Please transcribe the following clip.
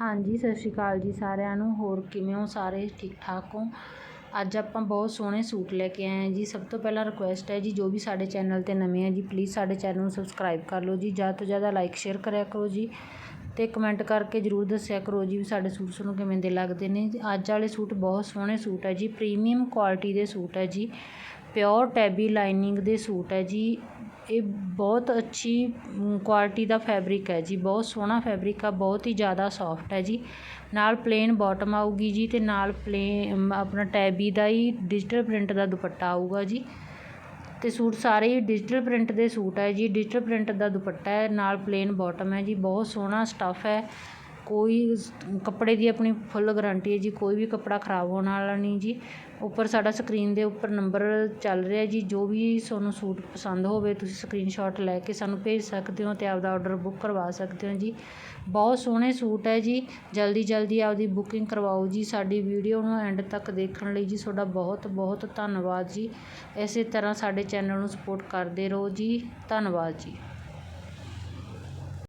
ਹਾਂਜੀ, ਸਤਿ ਸ਼੍ਰੀ ਅਕਾਲ ਜੀ ਸਾਰਿਆਂ ਨੂੰ। ਹੋਰ ਕਿਵੇਂ ਹੋ ਸਾਰੇ? ਠੀਕ ਠਾਕ ਹੋ? ਅੱਜ ਆਪਾਂ ਬਹੁਤ ਸੋਹਣੇ ਸੂਟ ਲੈ ਕੇ ਆਏ ਹਾਂ ਜੀ। ਸਭ ਤੋਂ ਪਹਿਲਾਂ ਰਿਕੁਐਸਟ ਹੈ ਜੀ, ਜੋ ਵੀ ਸਾਡੇ ਚੈਨਲ ਤੇ ਨਵੇਂ ਆ ਜੀ ਪਲੀਜ਼ ਸਾਡੇ ਚੈਨਲ ਨੂੰ ਸਬਸਕ੍ਰਾਈਬ ਕਰ ਲਓ ਜੀ। ਜ਼ਿਆਦਾ ਤੋਂ ਜ਼ਿਆਦਾ ਲਾਈਕ ਸ਼ੇਅਰ ਕਰਿਆ ਕਰੋ ਜੀ ਤੇ ਕਮੈਂਟ ਕਰਕੇ ਜਰੂਰ ਦੱਸਿਆ ਕਰੋ ਜੀ ਵੀ ਸਾਡੇ ਸੂਟ ਤੁਹਾਨੂੰ ਕਿਵੇਂ ਦੇ ਲੱਗਦੇ ਨੇ। ਅੱਜ ਵਾਲੇ ਸੂਟ ਬਹੁਤ ਸੋਹਣੇ ਸੂਟ ਹੈ ਜੀ। ਪ੍ਰੀਮੀਅਮ ਕੁਆਲਿਟੀ ਦੇ ਸੂਟ ਹੈ ਜੀ। ਪਿਓਰ ਟੈਬੀ ਲਾਈਨਿੰਗ ਦੇ ਸੂਟ ਹੈ ਜੀ। ਇਹ ਬਹੁਤ ਅੱਛੀ ਕੁਆਲਿਟੀ ਦਾ ਫੈਬਰਿਕ ਹੈ ਜੀ। ਬਹੁਤ ਸੋਹਣਾ ਫੈਬਰਿਕ ਆ, ਬਹੁਤ ਹੀ ਜ਼ਿਆਦਾ ਸੋਫਟ ਹੈ ਜੀ। ਨਾਲ ਪਲੇਨ ਬੋਟਮ ਆਊਗੀ ਜੀ ਅਤੇ ਨਾਲ ਪਲੇ ਆਪਣਾ ਟੈਬੀ ਦਾ ਹੀ ਡਿਜੀਟਲ ਪ੍ਰਿੰਟ ਦਾ ਦੁਪੱਟਾ ਆਊਗਾ ਜੀ। ਅਤੇ ਸੂਟ ਸਾਰੇ ਹੀ ਡਿਜੀਟਲ ਪ੍ਰਿੰਟ ਦੇ ਸੂਟ ਹੈ ਜੀ। ਡਿਜੀਟਲ ਪ੍ਰਿੰਟ ਦਾ ਦੁਪੱਟਾ ਹੈ, ਨਾਲ ਪਲੇਨ ਬੋਟਮ ਹੈ ਜੀ। ਬਹੁਤ ਸੋਹਣਾ ਸਟੱਫ ਹੈ। ਕੋਈ ਕੱਪੜੇ ਦੀ ਆਪਣੀ ਫੁੱਲ ਗਰੰਟੀ ਹੈ ਜੀ, ਕੋਈ ਵੀ ਕੱਪੜਾ ਖਰਾਬ ਹੋਣ ਵਾਲਾ ਨਹੀਂ ਜੀ। ਉੱਪਰ ਸਾਡਾ ਸਕਰੀਨ ਦੇ ਉੱਪਰ ਨੰਬਰ ਚੱਲ ਰਿਹਾ ਜੀ, ਜੋ ਵੀ ਤੁਹਾਨੂੰ ਸੂਟ ਪਸੰਦ ਹੋਵੇ, ਤੁਸੀਂ ਸਕਰੀਨਸ਼ਾਟ ਲੈ ਕੇ ਸਾਨੂੰ ਭੇਜ ਸਕਦੇ ਹੋ ਅਤੇ ਆਪਦਾ ਔਡਰ ਬੁੱਕ ਕਰਵਾ ਸਕਦੇ ਹੋ ਜੀ। ਬਹੁਤ ਸੋਹਣੇ ਸੂਟ ਹੈ ਜੀ, ਜਲਦੀ ਜਲਦੀ ਆਪਦੀ ਬੁਕਿੰਗ ਕਰਵਾਓ ਜੀ, ਸਾਡੀ ਵੀਡੀਓ ਨੂੰ ਐਂਡ ਤੱਕ ਦੇਖਣ ਲਈ ਜੀ, ਤੁਹਾਡਾ ਬਹੁਤ ਬਹੁਤ ਧੰਨਵਾਦ ਜੀ। ਇਸੇ ਤਰ੍ਹਾਂ ਸਾਡੇ ਚੈਨਲ ਨੂੰ ਸਪੋਰਟ ਕਰਦੇ ਰਹੋ ਜੀ, ਧੰਨਵਾਦ ਜੀ।